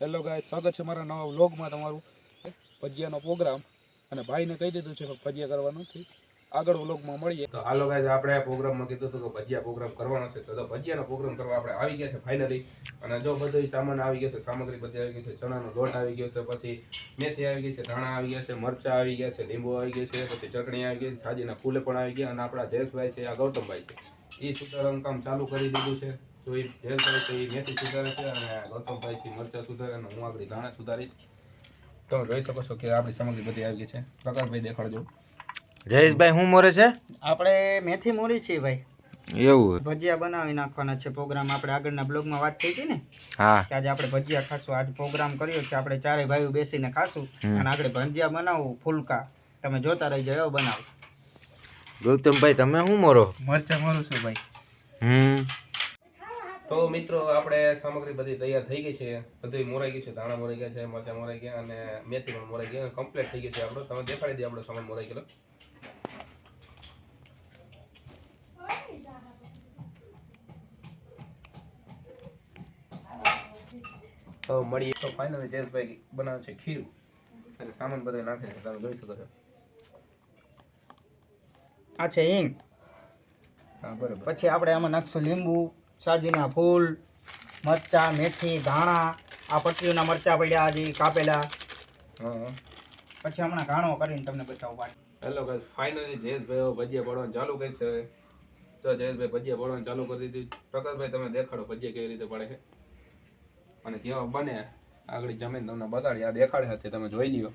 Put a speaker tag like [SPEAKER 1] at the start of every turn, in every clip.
[SPEAKER 1] Hello ગાય સ્વાગત છે મારા નવા વ્લોગમાં તમારું ભજીયાનો પ્રોગ્રામ. અને ભાઈને કહી દીધું છે ભજીયા કરવાનું નથી. આગળ વ્લોગમાં મળીએ.
[SPEAKER 2] તો હાલો ગાય આપણે આ પ્રોગ્રામમાં કીધું હતું કે ભજીયા પ્રોગ્રામ કરવાનો છે. તો તો ભજીયાનો પ્રોગ્રામ કરવા આપણે આવી ગયા છે ફાઇનલી અને જો બધું સામાન આવી ગયો છે, સામગ્રી બધી આવી ગઈ છે, ચણાનો લોટ આવી ગયો છે, પછી મેથી આવી ગઈ છે, ધાણા આવી ગયા છે, મરચાં આવી ગયા છે, લીંબુ આવી ગયું છે, પછી ચટણી આવી ગઈ છે, સાજીના ફૂલે પણ આવી ગયા અને આપણા જયેશભાઈ છે, આ ગૌતમભાઈ છે. એ સુધારણ કામ ચાલુ કરી દીધું છે. તો એ તેલ થાય તો એ મેથી સુધારે છે અને ગૌતમભાઈ છે મરચા સુધારે અને હું આગળ ધાણા સુધારીશ. તમે જોઈ શકો છો કે આપણી સામગ્રી બધી આવી ગઈ છે. પ્રકાશભાઈ દેખાડજો.
[SPEAKER 3] જયેશભાઈ શું મોરે છે?
[SPEAKER 4] આપણે મેથી મોરી છીએ ભાઈ.
[SPEAKER 3] એવું
[SPEAKER 4] ભજીયા બનાવી નાખવાના છે પ્રોગ્રામ. આપણે આગળના બ્લોગમાં વાત થઈ હતી ને?
[SPEAKER 3] હા.
[SPEAKER 4] કે આજે આપણે ભજીયા ખાશું. આજ પ્રોગ્રામ કર્યો છે. આપણે ચારે ભાઈઓ બેસીને ખાશું. અને આગળ ભજીયા બનાવવું ફૂલકા. તમે જોતા રહી જાઓ એવો બનાવો.
[SPEAKER 3] ગૌતમભાઈ તમે શું મોરો?
[SPEAKER 4] મરચા મોરું છું ભાઈ.
[SPEAKER 3] હમ.
[SPEAKER 2] તો મિત્રો આપણે સામગ્રી બધી તૈયાર થઈ ગઈ છે. બધું મોરાઈ ગયું છે. ધાણા મોરાઈ ગયા છે મરચાં મોરાઈ ગયા અને મેથી પણ મોરાઈ ગયા. કમ્પ્લીટ થઈ ગઈ છે આપણો. તમે દેખાડી દે આપણો સામાન મોરાઈ ગયેલો. તો મળીએ. તો ફાઇનલી જયેશભાઈ બનાવે છે ખીરું. એટલે સામાન બધો નાખે છે. તમે જોઈ શકો છો.
[SPEAKER 4] આ છે હિંગ.
[SPEAKER 2] હા બરાબર.
[SPEAKER 4] પછી આપણે આમાં નાખશું લીંબુ. સાજીના ફૂલ મરચા મેથી ધાણા આ પટરીઓના મરચા પડ્યા હજી કાપેલા. પછી હમણાં ઘાણો કરીને તમને બતાવું પાછું.
[SPEAKER 2] હેલો ગાઈસ ફાઇનલી જયેશભાઈ ભજીયા પડવાનું ચાલુ કરી છે તો જયેશભાઈ ભજીયા પડવાનું ચાલુ કરી દીધું. પ્રકાશભાઈ તમે દેખાડો ભજીયા કેવી રીતે પડે છે. અને કેવા બને. આગળ જમીન તમને બતાડી આ દેખાડે છે તમે જોઈ લ્યો.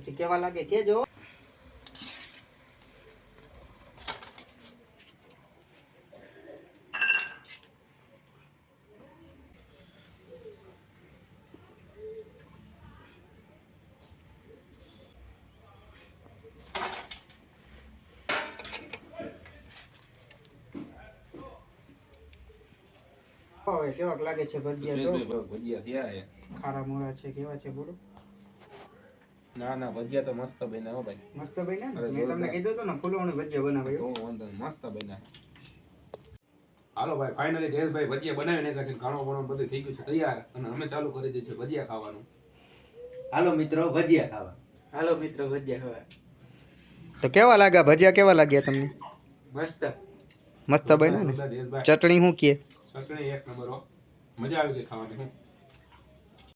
[SPEAKER 4] પછી કેવા લાગે કેજો. હવે કેવાક લાગે છે ભજીયા જો.
[SPEAKER 2] જયેશભાઈ ભજીયા થયા છે.
[SPEAKER 4] ખારા મોરા છે કેવા છે બોલો.
[SPEAKER 2] ના ના ભજીયા તો મસ્ત બન્યા હો ભાઈ.
[SPEAKER 4] મસ્ત બન્યા મેં તમને. કીધું તો ને ફૂલવણી ભજીયા બનાવ્યું
[SPEAKER 2] ઓ વાંધો નહીં, મસ્ત બન્યા. હાલો ભાઈ ફાઇનલી જયેશભાઈ ભજીયા બનાવી નાખ્યા છે ખાણો બણો બધું થઈ ગયું છે તૈયાર અને અમે ચાલુ કરી દઈએ છીએ ભજીયા ખાવાનું.
[SPEAKER 5] હાલો મિત્રો ભજીયા ખાવા. હાલો મિત્રો ભજીયા ખાવા.
[SPEAKER 4] તો કેવા લાગ્યા? ભજીયા કેવા લાગ્યા તમને?
[SPEAKER 5] મસ્ત.
[SPEAKER 4] મસ્ત બન્યા ને? ચટણી શું કીએ
[SPEAKER 2] ચટણી એક નંબર હો. મજા આવી ગઈ ખાવાની હું?